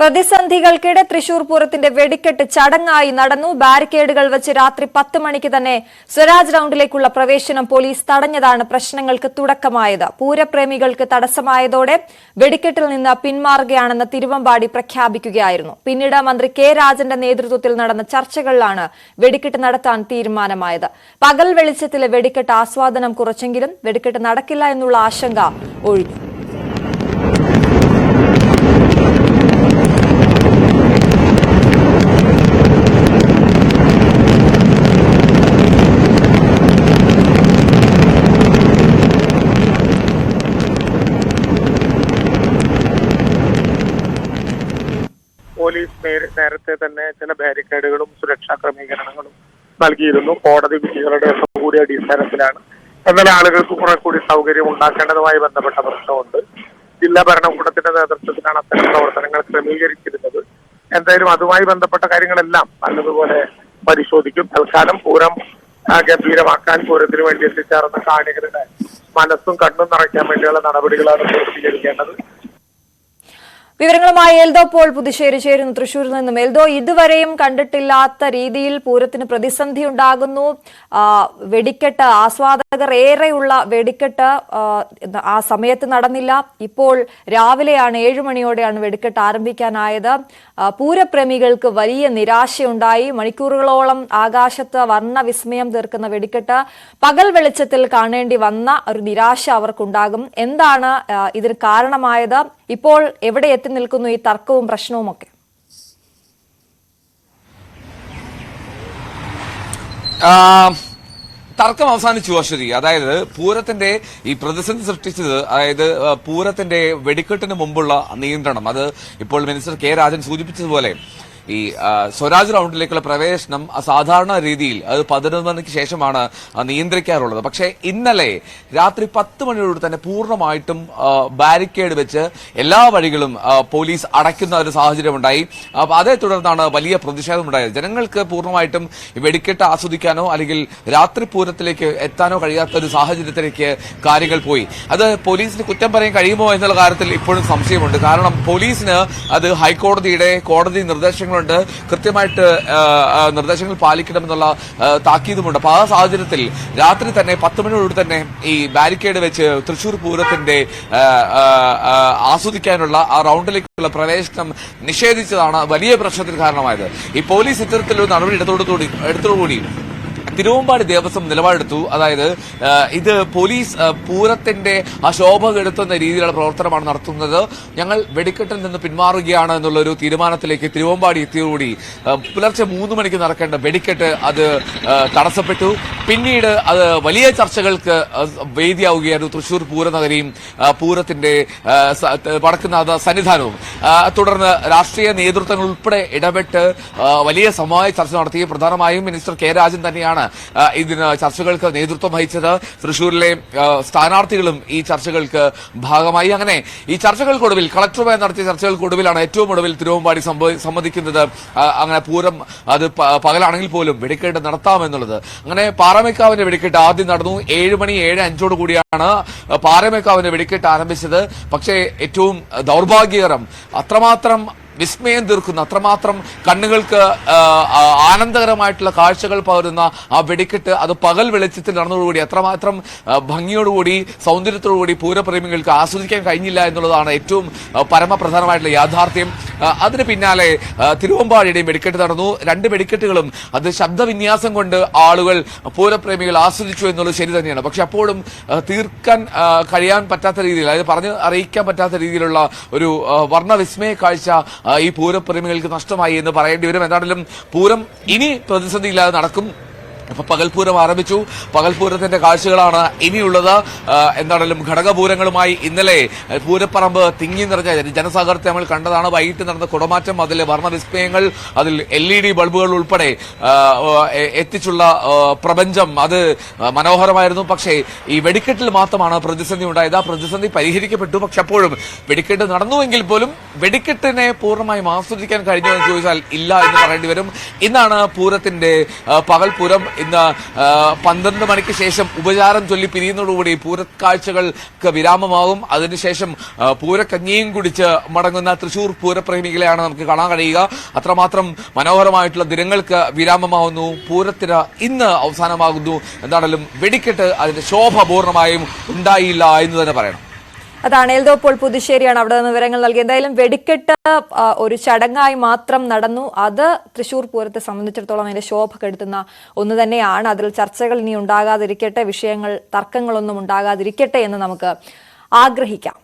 പ്രതിസന്ധികൾക്കിടെ തൃശൂർ പൂരത്തിന്റെ വെടിക്കെട്ട് ചടങ്ങായി നടന്നു. ബാരിക്കേഡുകൾ വെച്ച് രാത്രി പത്ത് മണിക്ക് തന്നെ സ്വരാജ് റൌണ്ടിലേക്കുള്ള പ്രവേശനം പോലീസ് തടഞ്ഞതാണ് പ്രശ്നങ്ങൾക്ക് തുടക്കമായത്. പൂരപ്രേമികൾക്ക് തടസ്സമായതോടെ വെടിക്കെട്ടിൽ നിന്ന് പിന്മാറുകയാണെന്ന് തിരുവമ്പാടി പ്രഖ്യാപിക്കുകയായിരുന്നു. പിന്നീട് മന്ത്രി കെ രാജന്റെ നേതൃത്വത്തിൽ നടന്ന ചർച്ചകളിലാണ് വെടിക്കെട്ട് നടത്താൻ തീരുമാനമായത്. പകൽ വെളിച്ചത്തിലെ വെടിക്കെട്ട് ആസ്വാദനം കുറച്ചെങ്കിലും വെടിക്കെട്ട് നടക്കില്ല എന്നുള്ള ആശങ്ക ഒഴിഞ്ഞു. പോലീസ് നേരത്തെ തന്നെ ചില ബാരിക്കേഡുകളും സുരക്ഷാ ക്രമീകരണങ്ങളും നൽകിയിരുന്നു. കോടതി വിധികളുടെ കൂടി അടിസ്ഥാനത്തിലാണ്. എന്നാൽ ആളുകൾക്ക് കുറെ കൂടി സൗകര്യം ഉണ്ടാക്കേണ്ടതുമായി ബന്ധപ്പെട്ട പ്രശ്നമുണ്ട്. ജില്ലാ ഭരണകൂടത്തിന്റെ നേതൃത്വത്തിലാണ് അത്തരം പ്രവർത്തനങ്ങൾ ക്രമീകരിച്ചിരുന്നത്. എന്തായാലും അതുമായി ബന്ധപ്പെട്ട കാര്യങ്ങളെല്ലാം നല്ലതുപോലെ പരിശോധിക്കും. തൽക്കാലം പൂരം ഗംഭീരമാക്കാൻ പൂരത്തിന് വേണ്ടി എത്തിച്ചേർന്ന കാണികളുടെ മനസ്സും കണ്ണും നിറയ്ക്കാൻ വേണ്ടിയുള്ള നടപടികളാണ് പൂർത്തീകരിക്കേണ്ടത്. വിവരങ്ങളുമായി എൽദോ പോൾ പുതുശ്ശേരി ചേരുന്നു. തൃശൂരിൽ നിന്നും എൽദോ ഇതുവരെയും കണ്ടിട്ടില്ലാത്ത രീതിയിൽ പൂരത്തിന് പ്രതിസന്ധി ഉണ്ടാകുന്നു. വെടിക്കെട്ട് ആസ്വാദകർ ഏറെയുള്ള വെടിക്കെട്ട് ആ, സമയത്ത് നടന്നില്ല. ഇപ്പോൾ രാവിലെയാണ് ഏഴു മണിയോടെയാണ് വെടിക്കെട്ട് ആരംഭിക്കാനായത്. പൂരപ്രേമികൾക്ക് വലിയ നിരാശയുണ്ടായി. മണിക്കൂറുകളോളം ആകാശത്ത് വർണ വിസ്മയം തീർക്കുന്ന വെടിക്കെട്ട് പകൽ വെളിച്ചത്തിൽ കാണേണ്ടി വന്ന ഒരു നിരാശ അവർക്കുണ്ടാകും. എന്താണ് ഇതിന് കാരണമായത്? ഇപ്പോൾ എവിടെ എത്തി നിൽക്കുന്നു ഈ തർക്കവും പ്രശ്നവും ഒക്കെ. ആ, തർക്കം അവസാനിച്ചു അശ്വതി. അതായത് പൂരത്തിന്റെ ഈ പ്രതിസന്ധി സൃഷ്ടിച്ചത് അതായത് പൂരത്തിന്റെ വെടിക്കെട്ടിന് മുമ്പുള്ള നിയന്ത്രണം. അത് ഇപ്പോൾ മിനിസ്റ്റർ കെ രാജൻ സൂചിപ്പിച്ചതുപോലെ ഈ സ്വരാജ് റൗണ്ടിലേക്കുള്ള പ്രവേശനം സാധാരണ രീതിയിൽ അത് പതിനൊന്ന് മണിക്ക് ശേഷമാണ് നിയന്ത്രിക്കാറുള്ളത്. പക്ഷേ ഇന്നലെ രാത്രി പത്ത് മണിയോട് തന്നെ പൂർണമായിട്ടും ബാരിക്കേഡ് വെച്ച് എല്ലാ വഴികളും പോലീസ് അടയ്ക്കുന്ന ഒരു സാഹചര്യം ഉണ്ടായി അപ്പൊ അതേ തുടർന്നാണ് വലിയ പ്രതിഷേധമുണ്ടായത്. ജനങ്ങൾക്ക് പൂർണമായിട്ടും വെടിക്കെട്ട് ആസ്വദിക്കാനോ അല്ലെങ്കിൽ രാത്രി പൂരത്തിലേക്ക് എത്താനോ കഴിയാത്ത ഒരു സാഹചര്യത്തിലേക്ക് കാര്യങ്ങൾ പോയി. അത് പോലീസിന് കുറ്റം പറയാൻ കഴിയുമോ എന്നുള്ള കാര്യത്തിൽ ഇപ്പോഴും സംശയമുണ്ട്. കാരണം പോലീസിന് അത് ഹൈക്കോടതിയുടെ കോടതി നിർദ്ദേശങ്ങളുണ്ട് കൃത്യമായിട്ട് നിർദ്ദേശങ്ങൾ പാലിക്കണമെന്നുള്ള താക്കീതുമുണ്ട്. അപ്പൊ ആ സാഹചര്യത്തിൽ രാത്രി തന്നെ പത്ത് മണിയോട് തന്നെ ഈ ബാരിക്കേഡ് വെച്ച് തൃശൂർ പൂരത്തിന്റെ ആസ്വദിക്കാനുള്ള ആ റൗണ്ടിലേക്കുള്ള പ്രവേശനം നിഷേധിച്ചതാണ് വലിയ പ്രശ്നത്തിന് കാരണമായത്. ഈ പോലീസ് ഇത്തരത്തിലൊരു നടപടി എടുത്തോടുകൂടി എടുത്തോടുകൂടി തിരുവമ്പാടി ദേവസ്വം നിലപാടെടുത്തു. അതായത് ഇത് പോലീസ് പൂരത്തിന്റെ ആ ശോഭ കെടുത്തുന്ന രീതിയിലുള്ള പ്രവർത്തനമാണ് നടത്തുന്നത്. ഞങ്ങൾ വെടിക്കെട്ടിൽ നിന്ന് പിന്മാറുകയാണ് എന്നുള്ള ഒരു തീരുമാനത്തിലേക്ക് തിരുവമ്പാടി എത്തിയതോടുകൂടി പുലർച്ചെ മൂന്ന് മണിക്ക് നടക്കേണ്ട വെടിക്കെട്ട് അത് തടസ്സപ്പെട്ടു. പിന്നീട് അത് വലിയ ചർച്ചകൾക്ക് വേദിയാവുകയായിരുന്നു തൃശൂർ പൂരനഗരിയും പൂരത്തിന്റെ പടക്കുന്ന സന്നിധാനവും. തുടർന്ന് രാഷ്ട്രീയ നേതൃത്വങ്ങൾ ഉൾപ്പെടെ ഇടപെട്ട് വലിയ സമവായ ചർച്ച നടത്തി. പ്രധാനമായും മിനിസ്റ്റർ കെ രാജൻ തന്നെയാണ് ഇതിന് ചർച്ചകൾക്ക് നേതൃത്വം വഹിച്ചത് തൃശൂരിലെ സ്ഥാനാർത്ഥികളും ഈ ചർച്ചകൾക്ക് ഭാഗമായി. അങ്ങനെ ഈ ചർച്ചകൾക്കൊടുവിൽ കളക്ടറുമായി നടത്തിയ ചർച്ചകൾക്കൊടുവിലാണ് ഏറ്റവും ഒടുവിൽ തിരുവമ്പാടി സമ്മതിക്കുന്നത് അങ്ങനെ പൂരം അത് പകലാണെങ്കിൽ പോലും വെടിക്കെട്ട് നടത്താമെന്നുള്ളത്. അങ്ങനെ പാറമേക്കാവിന്റെ വെടിക്കെട്ട് ആദ്യം നടന്നു. ഏഴ് മണി ഏഴ് അഞ്ചോട് കൂടിയാണ് പാറമേക്കാവിന്റെ വെടിക്കെട്ട് ആരംഭിച്ചത്. പക്ഷേ ഏറ്റവും ദൗർഭാഗ്യകരം അത്രമാത്രം വിസ്മയം തീർക്കുന്ന. അത്രമാത്രം കണ്ണുകൾക്ക് ആനന്ദകരമായിട്ടുള്ള കാഴ്ചകൾ പകരുന്ന ആ വെടിക്കെട്ട് അത് പകൽ വെളിച്ചത്തിൽ നടന്നതോടുകൂടി അത്രമാത്രം ഭംഗിയോടുകൂടി സൗന്ദര്യത്തോടുകൂടി പൂരപ്രേമികൾക്ക് ആസ്വദിക്കാൻ കഴിഞ്ഞില്ല എന്നുള്ളതാണ് ഏറ്റവും പരമപ്രധാനമായിട്ടുള്ള യാഥാർത്ഥ്യം. അതിന് പിന്നാലെ തിരുവമ്പാടിയുടെയും വെടിക്കെട്ട് നടന്നു. രണ്ട് വെടിക്കെട്ടുകളും അത് ശബ്ദവിന്യാസം കൊണ്ട് ആളുകൾ പൂരപ്രേമികൾ ആസ്വദിച്ചു എന്നുള്ളത് ശരി തന്നെയാണ്. പക്ഷെ അപ്പോഴും തീർക്കാൻ കഴിയാൻ പറ്റാത്ത രീതിയിൽ അതായത് പറഞ്ഞ് അറിയിക്കാൻ പറ്റാത്ത രീതിയിലുള്ള ഒരു വർണവിസ്മയ കാഴ്ച ഈ പൂരപ്രേമികൾക്ക് നഷ്ടമായി എന്ന് പറയേണ്ടി വരും. എന്താണെങ്കിലും പൂരം ഇനി പ്രതിസന്ധിയില്ലാതെ നടക്കും. അപ്പൊ പകൽപൂരം ആരംഭിച്ചു. പകൽപൂരത്തിന്റെ കാഴ്ചകളാണ് ഇനിയുള്ളത്. എന്താണെങ്കിലും ഘടകപൂരങ്ങളുമായി ഇന്നലെ പൂരപ്പറമ്പ് തിങ്ങി നിറഞ്ഞ ജനസാഗരത്തെ നമ്മൾ കണ്ടതാണ്. വൈകിട്ട് നടന്ന കുടമാറ്റം അതിലെ വർണവിസ്മയങ്ങൾ അതിൽ എൽ ഇ ഡി ബൾബുകൾ ഉൾപ്പെടെ എത്തിച്ചുള്ള പ്രപഞ്ചം അത് മനോഹരമായിരുന്നു. പക്ഷേ ഈ വെടിക്കെട്ടിൽ മാത്രമാണ് പ്രതിസന്ധി ഉണ്ടായത്. ആ പ്രതിസന്ധി പരിഹരിക്കപ്പെട്ടു. പക്ഷെ അപ്പോഴും വെടിക്കെട്ട് നടന്നുവെങ്കിൽ പോലും വെടിക്കെട്ടിനെ പൂർണമായും ആസ്വദിക്കാൻ കഴിഞ്ഞു എന്ന് ചോദിച്ചാൽ ഇല്ല എന്ന് പറയേണ്ടി വരും. ഇന്നാണ് പൂരത്തിന്റെ പകൽപൂരം ഇന്ന് പന്ത്രണ്ട് മണിക്ക് ശേഷം ഉപചാരം ചൊല്ലി പിരിയുന്നതോടുകൂടി പൂരക്കാഴ്ചകൾക്ക് വിരാമമാകും. അതിനുശേഷം പൂരക്കഞ്ഞിയും കുടിച്ച് മടങ്ങുന്ന തൃശൂർ പൂരപ്രേമികളെയാണ് നമുക്ക് കാണാൻ കഴിയുക. അത്രമാത്രം മനോഹരമായിട്ടുള്ള ദിനങ്ങൾക്ക് വിരാമമാകുന്നു. പൂരത്തിന് ഇന്ന് അവസാനമാകുന്നു. എന്താണെങ്കിലും വെടിക്കെട്ട് അതിന്റെ ശോഭ പൂർണമായും ഉണ്ടായില്ല എന്ന് തന്നെ പറയണം. അതാണ് എൽദോ പോൾ പുതുശ്ശേരിയാണ് അവിടെ നിന്ന് വിവരങ്ങൾ നൽകി എന്തായാലും വെടിക്കെട്ട് ഒരു ചടങ്ങായി മാത്രം നടന്നു. അത് തൃശൂർ പൂരത്തെ സംബന്ധിച്ചിടത്തോളം അതിന്റെ ശോഭ കെടുത്തുന്ന ഒന്ന് തന്നെയാണ്. അതിൽ ചർച്ചകൾ ഇനി ഉണ്ടാകാതിരിക്കട്ടെ വിഷയങ്ങൾ തർക്കങ്ങളൊന്നും ഉണ്ടാകാതിരിക്കട്ടെ എന്ന് നമുക്ക് ആഗ്രഹിക്കാം.